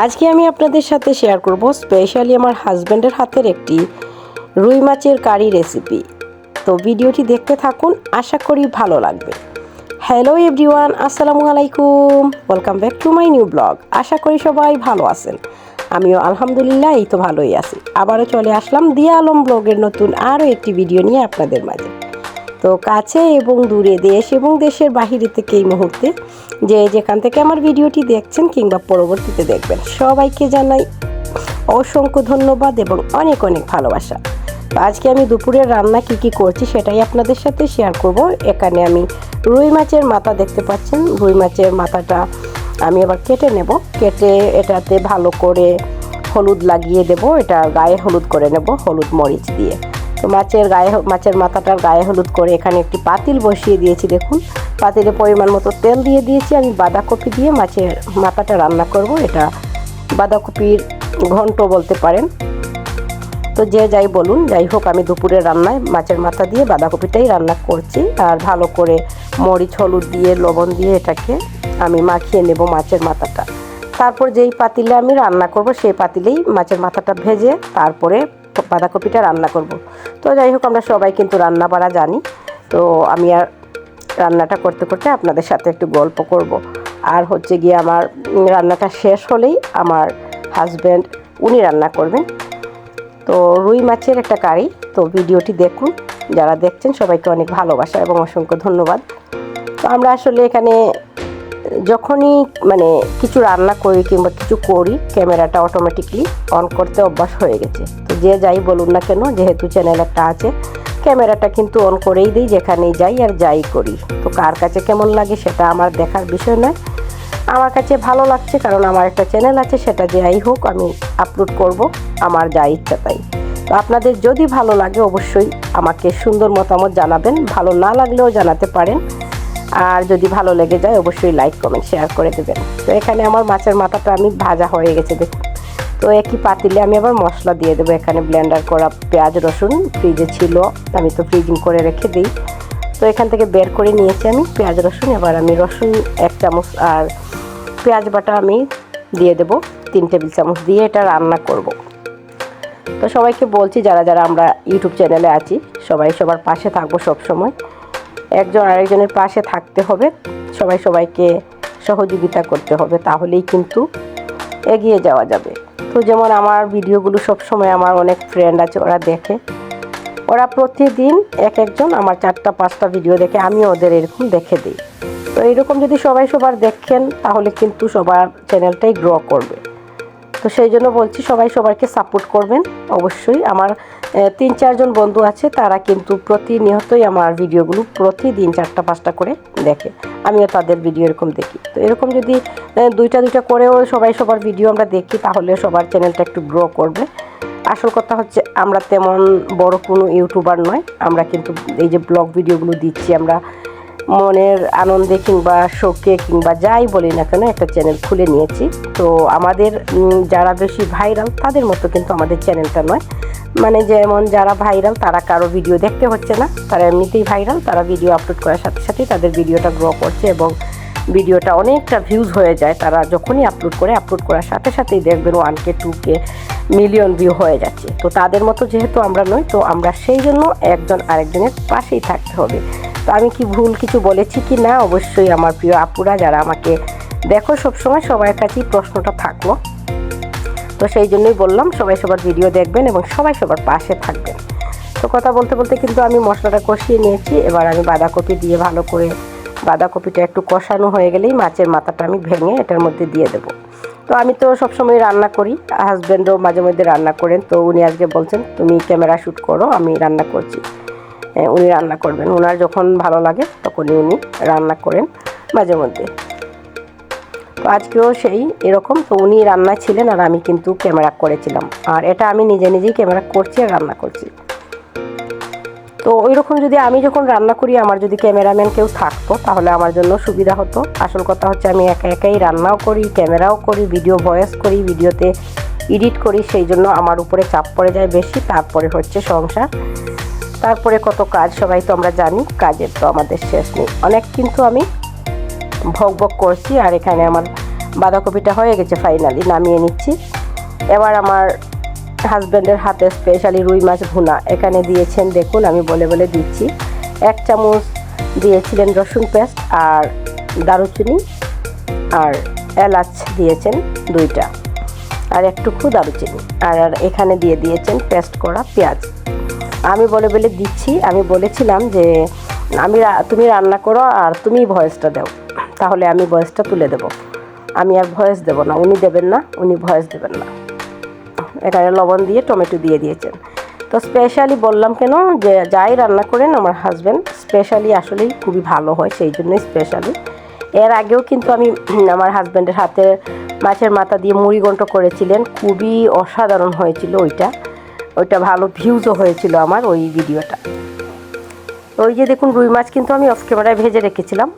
আজকে আমি আপনাদের সাথে শেয়ার করব স্পেশালি আমার হাজব্যান্ডের হাতের একটি রুই মাছের কারি রেসিপি তো ভিডিওটি দেখতে থাকুন, আশা করি ভালো লাগবে। হ্যালো এভরিওয়ান আসসালামু আলাইকুম। Welcome back to my new blog আশা করি সবাই ভালো আছেন। আমিও আলহামদুলিল্লাহ, এই তো ভালোই আছি। আবারও চলে আসলাম দিয়া আলম ব্লগের নতুন আরও একটি ভিডিও নিয়ে আপনাদের মাঝে। তো কাছে এবং দূরে দেশ এবং দেশের বাহিরে থেকে এই মুহূর্তে যে যেখান থেকে আমার ভিডিওটি দেখছেন কিংবা পরবর্তীতে দেখবেন, সবাইকে জানাই অসংখ্য ধন্যবাদ এবং অনেক অনেক ভালোবাসা। আজকে আমি দুপুরের রান্না কি কি করছি সেটাই আপনাদের সাথে শেয়ার করব। এখানে আমি রুই মাছের মাথা দেখতে পাচ্ছেন। রুই মাছের মাথাটা আমি আবার কেটে নেব। কেটে এটাতে ভালো করে হলুদ লাগিয়ে দেব। এটা গায়ে হলুদ করে নেব, হলুদ মরিচ দিয়ে। মাছের গায়ে মাছের মাথাটার গায়ে হলুদ করে এখানে একটি পাতিল বসিয়ে দিয়েছি, দেখুন। পাতিলে পরিমাণ মতো তেল দিয়ে দিয়েছি, আমি বাঁধাকপি দিয়ে মাছের মাথাটা রান্না করব, এটা বাঁধাকপির ঘন্ট বলতে পারেন। তো যে যাই বলুন, যাই হোক, আমি দুপুরের রান্নায় মাছের মাথা দিয়ে বাঁধাকপিটাই রান্না করছি, আর ভালো করে মরিচ, হলুদ দিয়ে, লবণ দিয়ে এটাকে আমি মাখিয়ে নেব মাছের মাথাটা। তারপর যেই পাতিলে আমি রান্না করব, সেই পাতিলেই মাছের মাথাটা ভেজে তারপরে বাঁধাকপিটা রান্না করব। তো যাই হোক, আমরা সবাই কিন্তু রান্না বাড়া জানি। তো আমি আর রান্নাটা করতে করতে আপনাদের সাথে একটু গল্প করব। আর হচ্ছে গিয়ে আমার রান্নাটা শেষ হলেই আমার হাজব্যান্ড উনি রান্না করবেন। তো রুই মাছের একটা কারি। তো ভিডিওটি দেখুন। যারা দেখছেন, সবাইকে অনেক ভালোবাসা এবং অসংখ্য ধন্যবাদ। তো আমরা আসলে এখানে যখনই মানে কিছু রান্না করি কিংবা কিছু করি, ক্যামেরাটা অটোমেটিকলি অন করতে অভ্যাস হয়ে গেছে। যে যাই বলুন না কেন, যেহেতু চ্যানেল একটা আছে, ক্যামেরাটা কিন্তু অন করেই দিই যেখানেই যাই আর যাই করি। তো কার কাছে কেমন লাগে সেটা আমার দেখার বিষয় নয়। আমার কাছে ভালো লাগছে কারণ আমার একটা চ্যানেল আছে, সেটা যাই হোক আমি আপলোড করব, আমার যা ইচ্ছা তাই। তো আপনাদের যদি ভালো লাগে অবশ্যই আমাকে সুন্দর মতামত জানাবেন, ভালো না লাগলেও জানাতে পারেন। আর যদি ভালো লেগে যায় অবশ্যই লাইক কমেন্ট শেয়ার করে দেবেন। তো এখানে আমার মাছের মাথাটা আমি ভাজা হয়ে গেছে, দেখুন। তো একই পাতিলে আমি আবার মশলা দিয়ে দেবো। এখানে ব্লেন্ডার করা পেঁয়াজ, রসুন ফ্রিজে ছিল, আমি তো ফ্রিজিং করে রেখে দিই। তো এখান থেকে বের করে নিয়েছি আমি পেঁয়াজ, রসুন, এবার আমি রসুন এক চামচ আর পেঁয়াজ বাটা আমি দিয়ে দেব, তিন টেবিল চামচ দিয়ে এটা রান্না করব। তো সবাইকে বলছি, যারা যারা আমরা ইউটিউব চ্যানেলে আছি, সবাই সবার পাশে থাকব সব সময় একজন আরেকজনের পাশে থাকতে হবে, সবাই সবাইকে সহযোগিতা করতে হবে, তাহলেই কিন্তু এগিয়ে যাওয়া যাবে। তো যেমন আমার ভিডিওগুলো সব সময় আমার অনেক ফ্রেন্ড আছে, ওরা দেখে। ওরা প্রতিদিন এক একজন আমার চারটা, পাঁচটা ভিডিও দেখে, আমি ওদের এরকম দেখে দিই। তো এরকম যদি সবাই সবার দেখেন, তাহলে কিন্তু সবার চ্যানেলটাই গ্রো করবে। তো সেই জন্য বলছি সবাই সবাইকে সাপোর্ট করবেন, অবশ্যই। আমার তিন চারজন বন্ধু আছে, তারা কিন্তু প্রতিনিয়তই আমার ভিডিওগুলো প্রতিদিন চারটা পাঁচটা করে দেখে। আমিও তাদের ভিডিও এরকম দেখি। তো এরকম যদি দুইটা দুইটা করেও সবাই সবার ভিডিও আমরা দেখি তাহলে সবার চ্যানেলটা একটু গ্রো করবে। আসল কথা হচ্ছে, আমরা তেমন বড় কোনো ইউটিউবার নয়। আমরা কিন্তু এই যে ব্লগ ভিডিওগুলো দিচ্ছি, আমরা মনের আনন্দে কিংবা শোকে কিংবা যাই বলি না কেন একটা চ্যানেল খুলে নিয়েছি। তো আমাদের যারা বেশি ভাইরাল তাদের মতো কিন্তু আমাদের চ্যানেলটা নয়। মানে যেমন যারা ভাইরাল তারা কারও ভিডিও দেখতে হচ্ছে না। তারা এমনিতেই ভাইরাল তারা ভিডিও আপলোড করার সাথে সাথেই তাদের ভিডিওটা গ্রো করছে এবং ভিডিওটা অনেকটা ভিউজ হয়ে যায়। তারা যখনই আপলোড করে আপলোড করার সাথে সাথেই দেখবেন one K two K million view হয়ে যাচ্ছে। তো তাদের মতো যেহেতু আমরা নই, তো আমরা সেই জন্য একজন আরেকজনের পাশেই থাকতে হবে। তো আমি কি ভুল কিছু বলেছি কি না? অবশ্যই আমার প্রিয় আপুরা, যারা আমাকে দেখো সবসময়, সবার কাছেই প্রশ্নটা থাকল। তো সেই জন্যই বললাম, সবাই সবার ভিডিও দেখবেন এবং সবাই সবার পাশে থাকবেন। তো কথা বলতে বলতে কিন্তু আমি মশলাটা কষিয়ে নিয়েছি। এবার আমি বাঁধাকপি দিয়ে ভালো করে বাঁধাকপিটা একটু কষানো হয়ে গেলেই মাছের মাথাটা আমি ভেঙে এটার মধ্যে দিয়ে দেবো। তো আমি তো সবসময় রান্না করি হাজব্যান্ডও মাঝে মধ্যে রান্না করেন। তো উনি আজকে বলছেন, তুমি ক্যামেরা শ্যুট করো, আমি রান্না করছি। উনি রান্না করবেন। ওনার যখন ভালো লাগে, তখনই উনি রান্না করেন মাঝে মধ্যে। তো আজকেও সেই এরকম, তো উনি রান্না ছিলেন আর আমি কিন্তু ক্যামেরা করেছিলাম। আর এটা আমি নিজে নিজেই ক্যামেরা করছি আর রান্না করছি। তো ওই রকম যদি আমি যখন রান্না করি, আমার যদি ক্যামেরাম্যান কেউ থাকতো, তাহলে আমার জন্য সুবিধা হতো। আসল কথা হচ্ছে, আমি একা একাই রান্নাও করি, ক্যামেরাও করি, ভিডিও ভয়েস করি, ভিডিওতে এডিট করি, সেই জন্য আমার উপরে চাপ পড়ে যায় বেশি। তারপরে হচ্ছে সংসার। তারপরে কত কাজ, সবাই তো আমরা জানি, কাজের তো আমাদের শেষ নেই। অনেক কিন্তু আমি ভক ভক করছি, আর এখানে আমার বাঁধাকপিটা হয়ে গেছে ফাইনালি নামিয়ে নিচ্ছি। এবার আমার হাজব্যান্ডের হাতে স্পেশালি রুই মাছ ভুনা, এখানে দিয়েছেন, দেখুন, আমি বলে বলে দিচ্ছি। এক চামচ দিয়েছিলেন রসুন পেস্ট আর দারুচিনি, আর এলাচ দিয়েছেন দুইটা। আর একটুকু দারুচিনি আর আর এখানে দিয়ে দিয়েছেন পেস্ট করা পেঁয়াজ। আমি বলে বলে দিচ্ছি, আমি বলেছিলাম যে আমি তুমি রান্না করো আর তুমি ভয়েসটা দাও। তাহলে আমি ভয়েসটা তুলে দেব। আমি আর ভয়েস দেব না, উনি দেবেন না, উনি ভয়েস দেবেন না। এখানে লবণ দিয়ে টমেটো দিয়ে দিয়েছেন। তো স্পেশালি বললাম কেন যে যাই রান্না করেন আমার হাজব্যান্ড স্পেশালি আসলেই খুবই ভালো হয়, সেই জন্যই স্পেশালি এর আগেও কিন্তু আমি আমার হাজব্যান্ডের হাতে মাছের মাথা দিয়ে মুড়ি ঘন্ট করেছিলেন, খুবই অসাধারণ হয়েছিল ওইটা। ওইটা ভালো ভিউজও হয়েছিল আমার ওই ভিডিওটা ওই যে দেখুন রুই মাছ কিন্তু আমি অফ ক্যামেরায় ভেজে রেখেছিলাম।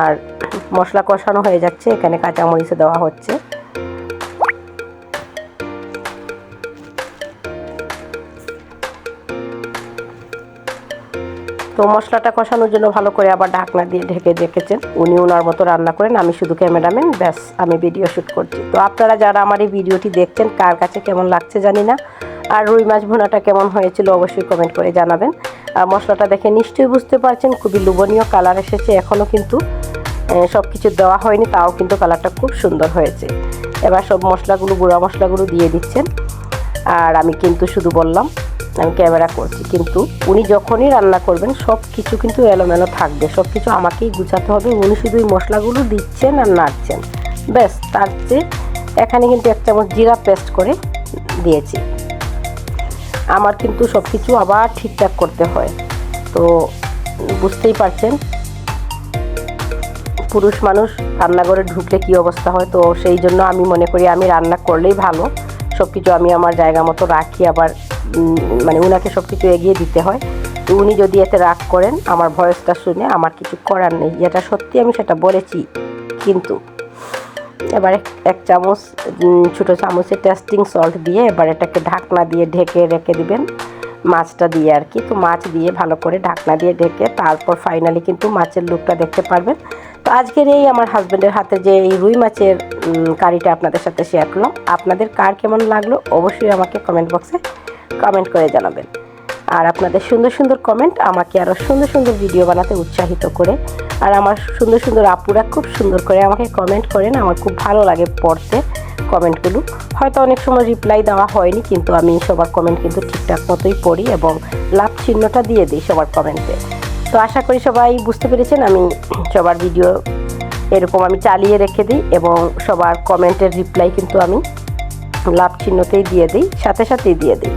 আর মশলা কষানো হয়ে যাচ্ছে, এখানে কাঁচামরিচে দেওয়া হচ্ছে। তো মশলাটা কষানোর জন্য ভালো করে আবার ঢাকনা দিয়ে ঢেকে রেখেছেন। উনি ওনার মতো রান্না করেন, আমি শুধু ক্যামেরাম্যান, ব্যাস, আমি ভিডিও শ্যুট করছি। তো আপনারা যারা আমার এই ভিডিওটি দেখছেন, কার কাছে কেমন লাগছে জানি না। আর রুই মাছ ভুনাটা কেমন হয়েছিল অবশ্যই কমেন্ট করে জানাবেন। আর মশলাটা দেখে নিশ্চয়ই বুঝতে পারছেন, খুবই লোভনীয় কালার এসেছে, এখনও কিন্তু সব কিছু দেওয়া হয়নি, তাও কিন্তু কালারটা খুব সুন্দর হয়েছে। এবার সব মশলাগুলো, গুঁড়া মশলাগুলো দিয়ে দিচ্ছেন। আর আমি কিন্তু শুধু বললাম, আমি ক্যামেরা করছি, কিন্তু উনি যখনই রান্না করবেন সব কিছু কিন্তু এলোমেলো থাকবে সব কিছু আমাকেই গুছাতে হবে, উনি শুধু এই মশলাগুলো দিচ্ছেন আর নাড়ছেন। ব্যাস, তার চেয়ে এখানে কিন্তু এক চামচ জিরা পেস্ট করে দিয়েছি। আমার কিন্তু সব কিছু আবার ঠিকঠাক করতে হয়। তো বুঝতেই পারছেন। পুরুষ মানুষ রান্নাঘরে ঢুকলে কী অবস্থা হয়? তো সেই জন্য আমি মনে করি আমি রান্না করলেই ভালো। সব কিছু আমি আমার জায়গা মতো রাখি, আবার মানে উনাকে সব কিছু এগিয়ে দিতে হয়। তো উনি যদি এতে রাগ করেন, আমার ভয়েসটা শুনে আমার কিছু করার নেই। যেটা সত্যি আমি সেটা বলেছি, কিন্তু এবার এক- চামচ ছোটো চামচে টেস্টিং সল্ট দিয়ে এবার এটাকে ঢাকনা দিয়ে ঢেকে রেখে দিবেন। মাছটা দিয়ে আর কি, তো মাছ দিয়ে ভালো করে ঢাকনা দিয়ে ঢেকে তারপর ফাইনালি কিন্তু মাছের লুকটা দেখতে পারবেন। তো আজকের এই আমার হাজব্যান্ডের হাতে যে এই রুই মাছের কারিটা আপনাদের সাথে শেয়ার করলাম, আপনাদের কার কেমন লাগল অবশ্যই আমাকে কমেন্ট বক্সে কমেন্ট করে জানাবেন। আর আপনাদের সুন্দর সুন্দর কমেন্ট আমাকে আরও সুন্দর সুন্দর ভিডিও বানাতে উৎসাহিত করে আর আমার সুন্দর সুন্দর আপুরা খুব সুন্দর করে আমাকে কমেন্ট করেন, আমার খুব ভালো লাগে পড়তে কমেন্টগুলো। হয়তো অনেক সময় রিপ্লাই দেওয়া হয়নি, কিন্তু আমি সবার কমেন্ট কিন্তু ঠিকঠাক মতোই পড়ি এবং লাভ চিহ্নটা দিয়ে দিই সবার কমেন্টে তো আশা করি সবাই বুঝতে পেরেছেন, আমি সবার ভিডিও এরকম আমি চালিয়ে রেখে দিই এবং সবার কমেন্টের রিপ্লাই কিন্তু আমি লাভ চিহ্নতেই দিয়ে দিই, সাথে সাথেই দিয়ে দিই।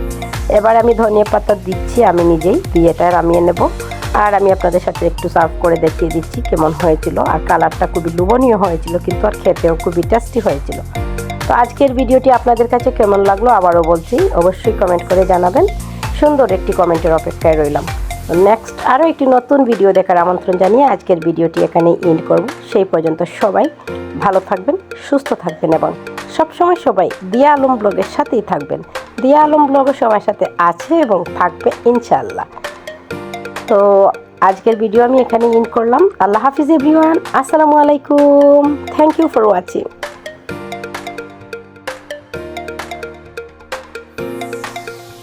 এবার আমি ধনিয়া পাতা দিচ্ছি, আমি নিজেই দিয়ে এটা নামিয়ে নেব। আর আমি আপনাদের সাথে একটু সার্ভ করে দেখিয়ে দিচ্ছি কেমন হয়েছিল। আর কালারটা খুবই লোভনীয় হয়েছিল, কিন্তু আর খেতেও খুবই টেস্টি হয়েছিল। তো আজকের ভিডিওটি আপনাদের কাছে কেমন লাগল আবারও বলছি, অবশ্যই কমেন্ট করে জানাবেন। সুন্দর একটি কমেন্টের অপেক্ষায় রইলাম। নেক্সট আরও একটি নতুন ভিডিও দেখার আমন্ত্রণ জানিয়ে আজকের ভিডিওটি এখানে এন্ড করব। সেই পর্যন্ত সবাই ভালো থাকবেন, সুস্থ থাকবেন এবং সবসময় সবাই দিয়া আলম ব্লগের সাথেই থাকবেন। দিয়া আলম ব্লগও সবার সাথে আছে এবং থাকবে ইনশাল্লাহ তো আজকের ভিডিও আমি এখানে ইন করলাম। আল্লাহ হাফিজ এভরিওয়ান আসসালামু আলাইকুম। Thank you for watching